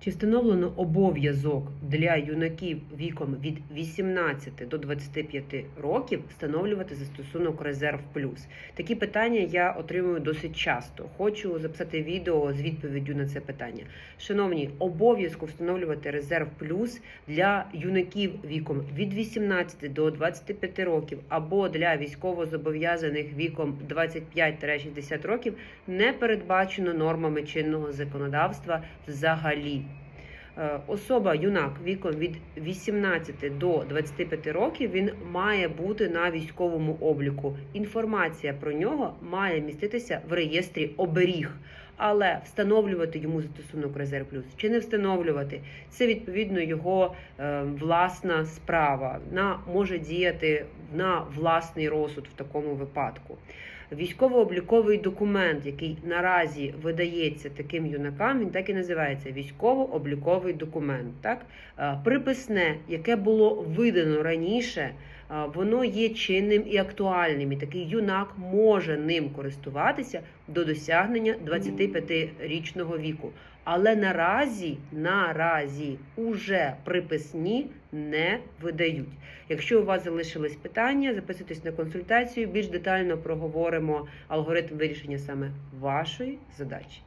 Чи встановлено обов'язок для юнаків віком від 18 до 25 років встановлювати застосунок Резерв Плюс? Такі питання я отримую досить часто. Хочу записати відео з відповіддю на це питання. Шановні, обов'язку встановлювати Резерв Плюс для юнаків віком від 18 до 25 років або для військовозобов'язаних віком 25-60 років не передбачено нормами чинного законодавства взагалі. Е, Особа, юнак віком від 18 до 25 років він має бути на військовому обліку. Інформація про нього має міститися в реєстрі оберіг. Але встановлювати йому застосунок Резерв Плюс чи не встановлювати це відповідно його е, власна справа. Вона може діяти на власний розсуд в такому випадку. Військово-обліковий документ, який наразі видається таким юнакам, він так і називається військово-обліковий документ. Так? Приписне, яке було видано раніше, воно є чинним і актуальним. І такий юнак може ним користуватися до досягнення 25-річного віку. Але наразі, наразі уже приписні не видають. Якщо у вас залишились питання, записуйтесь на консультацію. Більш детально проговоримо алгоритм вирішення саме вашої задачі.